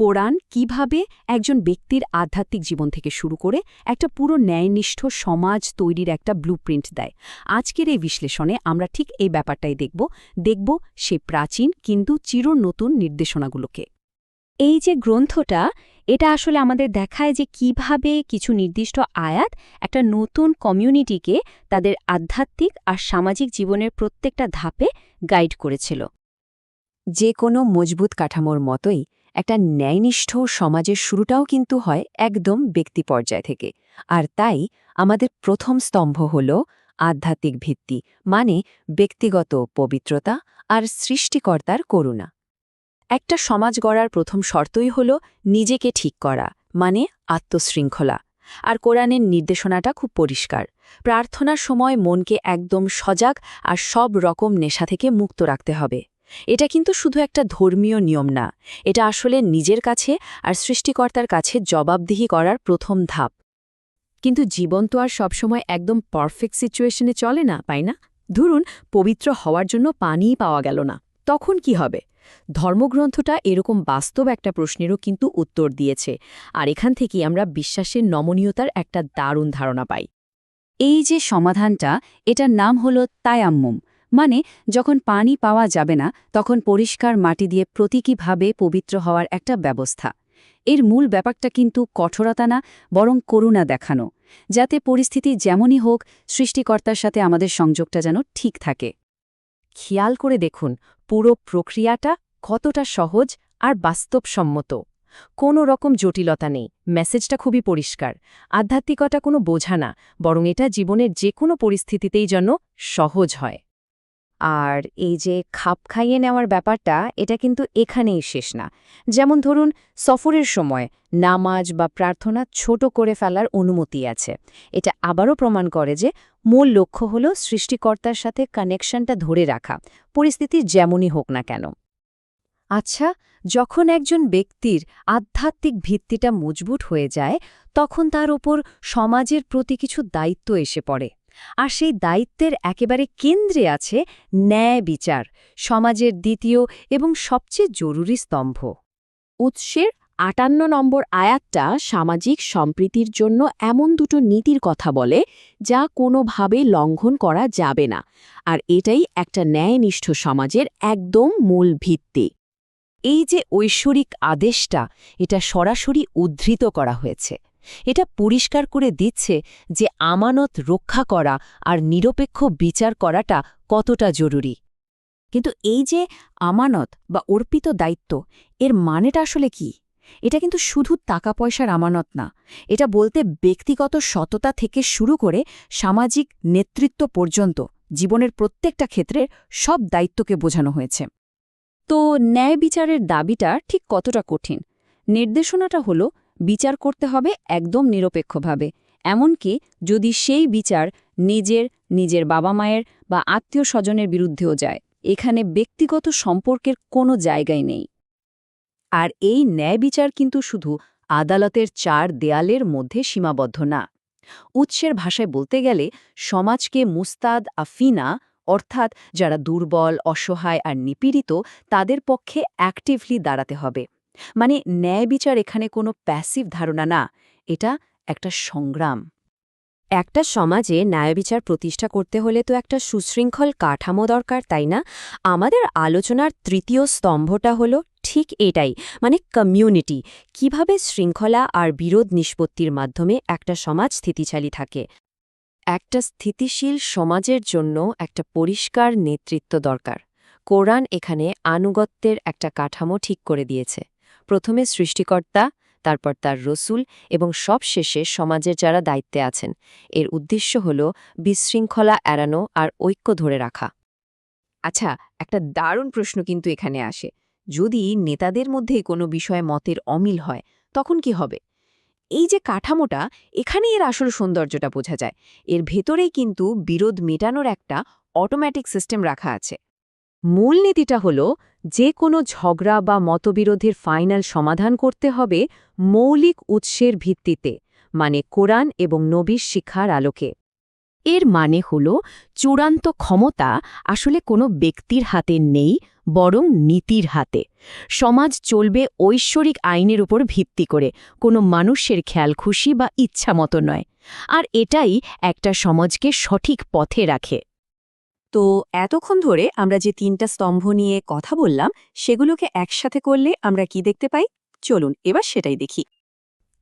কোরআন কীভাবে একজন ব্যক্তির আধ্যাত্মিক জীবন থেকে শুরু করে একটা পুরো ন্যায়নিষ্ঠ সমাজ তৈরির একটা ব্লুপ্রিন্ট দেয়। আজকের এই বিশ্লেষণে আমরা ঠিক এই ব্যাপারটাই দেখব। দেখব সে প্রাচীন কিন্তু চির নতুন নির্দেশনাগুলোকে। এই যে গ্রন্থটা, এটা আসলে আমাদের দেখায় যে কীভাবে কিছু নির্দিষ্ট আয়াত একটা নতুন কমিউনিটিকে তাদের আধ্যাত্মিক আর সামাজিক জীবনের প্রত্যেকটা ধাপে গাইড করেছিল। যে কোনো মজবুত কাঠামোর মতোই একটা ন্যায়নিষ্ঠ সমাজের শুরুটাও কিন্তু হয় একদম ব্যক্তি পর্যায় থেকে। আর তাই আমাদের প্রথম স্তম্ভ হল আধ্যাত্মিক ভিত্তি মানে ব্যক্তিগত পবিত্রতা আর সৃষ্টিকর্তার করুণা। একটা সমাজ গড়ার প্রথম শর্তই হল নিজেকে ঠিক করা মানে আত্মশৃঙ্খলা। আর কোরআনের নির্দেশনাটা খুব পরিষ্কার। প্রার্থনার সময় মনকে একদম সজাগ আর সব রকম নেশা থেকে মুক্ত রাখতে হবে। এটা কিন্তু শুধু একটা ধর্মীয় নিয়ম না, এটা আসলে নিজের কাছে আর সৃষ্টিকর্তার কাছে জবাবদিহি করার প্রথম ধাপ। কিন্তু জীবন তো আর সবসময় একদম পারফেক্ট সিচুয়েশনে চলে না পাই না? ধরুন, পবিত্র হওয়ার জন্য পানিই পাওয়া গেল না, তখন কি হবে? ধর্মগ্রন্থটা এরকম বাস্তব একটা প্রশ্নেরও কিন্তু উত্তর দিয়েছে, আর এখান থেকেই আমরা বিশ্বাসের নমনীয়তার একটা দারুণ ধারণা পাই। এই যে সমাধানটা, এটার নাম হল তায়াম্মুম মানে যখন পানি পাওয়া যাবে না, তখন পরিষ্কার মাটি দিয়ে প্রতীকীভাবে পবিত্র হওয়ার একটা ব্যবস্থা। এর মূল ব্যাপারটা কিন্তু কঠোরতা না, বরং করুণা দেখানো, যাতে পরিস্থিতি যেমনই হোক, সৃষ্টিকর্তার সাথে আমাদের সংযোগটা যেন ঠিক থাকে। খেয়াল করে দেখুন, পুরো প্রক্রিয়াটা কতটা সহজ আর বাস্তবসম্মত। কোনো রকম জটিলতা নেই, মেসেজটা খুবই পরিষ্কার, আধ্যাত্মিকতা কোনো বোঝা না, বরং এটা জীবনের যে কোনো পরিস্থিতিতেই যেন সহজ হয়। আর এই যে খাপ খাইয়ে নেওয়ার ব্যাপারটা, এটা কিন্তু এখানেই শেষ না। যেমন ধরুন, সফরের সময় নামাজ বা প্রার্থনা ছোট করে ফেলার অনুমতি আছে। এটা আবারও প্রমাণ করে যে মূল লক্ষ্য হল সৃষ্টিকর্তার সাথে কানেকশনটা ধরে রাখা, পরিস্থিতি যেমনই হোক না কেন। আচ্ছা যখন একজন ব্যক্তির আধ্যাত্মিক ভিত্তিটা মজবুত হয়ে যায়, তখন তার ওপর সমাজের প্রতি কিছু দায়িত্ব এসে পড়ে। আর সেই দায়িত্বের একেবারে কেন্দ্রে আছে ন্যায় বিচার, সমাজের দ্বিতীয় এবং সবচেয়ে জরুরি স্তম্ভ। উৎসের আটান্ন নম্বর আয়াতটা সামাজিক সম্প্রীতির জন্য এমন দুটো নীতির কথা বলে যা কোনোভাবে লঙ্ঘন করা যাবে না, আর এটাই একটা ন্যায়নিষ্ঠ সমাজের একদম মূল ভিত্তি। এই যে ঐশ্বরিক আদেশটা, এটা সরাসরি উদ্ধৃত করা হয়েছে। এটা পরিষ্কার করে দিচ্ছে যে আমানত রক্ষা করা আর নিরপেক্ষ বিচার করাটা কতটা জরুরি। কিন্তু এই যে আমানত বা অর্পিত দায়িত্ব, এর মানেটা আসলে কি? এটা কিন্তু শুধু টাকা পয়সার আমানত না, এটা বলতে ব্যক্তিগত সততা থেকে শুরু করে সামাজিক নেতৃত্ব পর্যন্ত জীবনের প্রত্যেকটা ক্ষেত্রে সব দায়িত্বকে বোঝানো হয়েছে। তো ন্যায় বিচারের দাবিটা ঠিক কতটা কঠিন? নির্দেশনাটা হলো বিচার করতে হবে একদম নিরপেক্ষভাবে। এমনকি যদি সেই বিচার নিজের নিজের বাবা মায়ের বা আত্মীয় স্বজনের বিরুদ্ধেও যায়, এখানে ব্যক্তিগত সম্পর্কের কোনো জায়গায় নেই। আর এই ন্যায় বিচার কিন্তু শুধু আদালতের চার দেয়ালের মধ্যে সীমাবদ্ধ না। উৎসের ভাষায় বলতে গেলে, সমাজকে মুস্তাদ আফিনা, অর্থাৎ যারা দুর্বল, অসহায় আর নিপীড়িত, তাদের পক্ষে অ্যাক্টিভলি দাঁড়াতে হবে। মানে ন্যায় বিচার এখানে কোনো প্যাসিভ ধারণা না, এটা একটা সংগ্রাম। একটা সমাজে ন্যায়বিচার প্রতিষ্ঠা করতে হলে তো একটা সুশৃঙ্খল কাঠামো দরকার, তাই না? আমাদের আলোচনার তৃতীয় স্তম্ভটা হলো ঠিক এটাই মানে কমিউনিটি কীভাবে শৃঙ্খলা আর বিরোধ নিষ্পত্তির মাধ্যমে একটা সমাজ স্থিতিশালী থাকে। একটা স্থিতিশীল সমাজের জন্য একটা পরিষ্কার নেতৃত্ব দরকার। কোরআন এখানে আনুগত্যের একটা কাঠামো ঠিক করে দিয়েছে। প্রথমে সৃষ্টিকর্তা, তারপর তার রসুল এবং সবশেষে সমাজের যারা দায়িত্বে আছেন। এর উদ্দেশ্য হল বিশৃঙ্খলা এড়ানো আর ঐক্য ধরে রাখা। আচ্ছা একটা দারুণ প্রশ্ন কিন্তু এখানে আসে। যদি নেতাদের মধ্যে কোনো বিষয়ে মতের অমিল হয়, তখন কি হবে? এই যে কাঠামোটা এখানে এর আসল সৌন্দর্যটা বোঝা যায়। এর ভেতরেই কিন্তু বিরোধ মেটানোর একটা অটোম্যাটিক সিস্টেম রাখা আছে। মূল নীতিটা হল যে কোনো ঝগড়া বা মতবিরোধের ফাইনাল সমাধান করতে হবে মৌলিক উৎসের ভিত্তিতে মানে কোরআন এবং নবীর শিক্ষার আলোকে। এর মানে হল, চূড়ান্ত ক্ষমতা আসলে কোনো ব্যক্তির হাতে নেই, বরং নীতির হাতে। সমাজ চলবে ঐশ্বরিক আইনের উপর ভিত্তি করে, কোনো মানুষের খেয়াল খুশি বা ইচ্ছা মতো নয়। আর এটাই একটা সমাজকে সঠিক পথে রাখে। তো এতক্ষণ ধরে আমরা যে তিনটা স্তম্ভ নিয়ে কথা বললাম, সেগুলোকে একসাথে করলে আমরা কি দেখতে পাই? চলুন এবার সেটাই দেখি।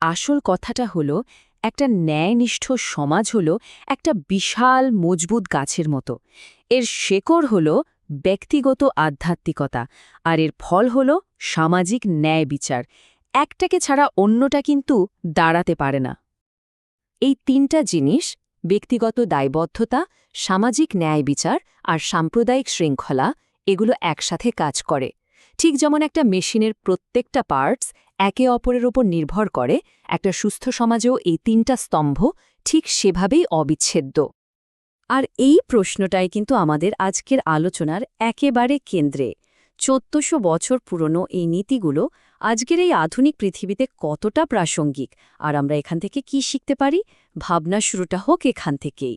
আসল কথাটা হলো, একটা ন্যায়নিষ্ঠ সমাজ হলো একটা বিশাল মজবুত গাছের মতো। এর শেকড় হলো ব্যক্তিগত আধ্যাত্মিকতা, আর এর ফল হলো সামাজিক ন্যায় বিচার। একটাকে ছাড়া অন্যটা কিন্তু দাঁড়াতে পারে না। এই তিনটা জিনিস ব্যক্তিগত দায়বদ্ধতা, সামাজিক ন্যায় বিচার আর সাম্প্রদায়িক শৃঙ্খলা, এগুলো একসাথে কাজ করে। ঠিক যেমন একটা মেশিনের প্রত্যেকটা পার্টস একে অপরের ওপর নির্ভর করে, একটা সুস্থ সমাজেও এই তিনটা স্তম্ভ ঠিক সেভাবেই অবিচ্ছেদ্য। আর এই প্রশ্নটাই কিন্তু আমাদের আজকের আলোচনার একেবারে কেন্দ্রে। চোদ্দশো বছর পুরনো এই নীতিগুলো আজকের এই আধুনিক পৃথিবীতে কতটা প্রাসঙ্গিক? আর আমরা এখান থেকে কি শিখতে পারি? ভাবনা শুরুটা হোক এখান থেকেই।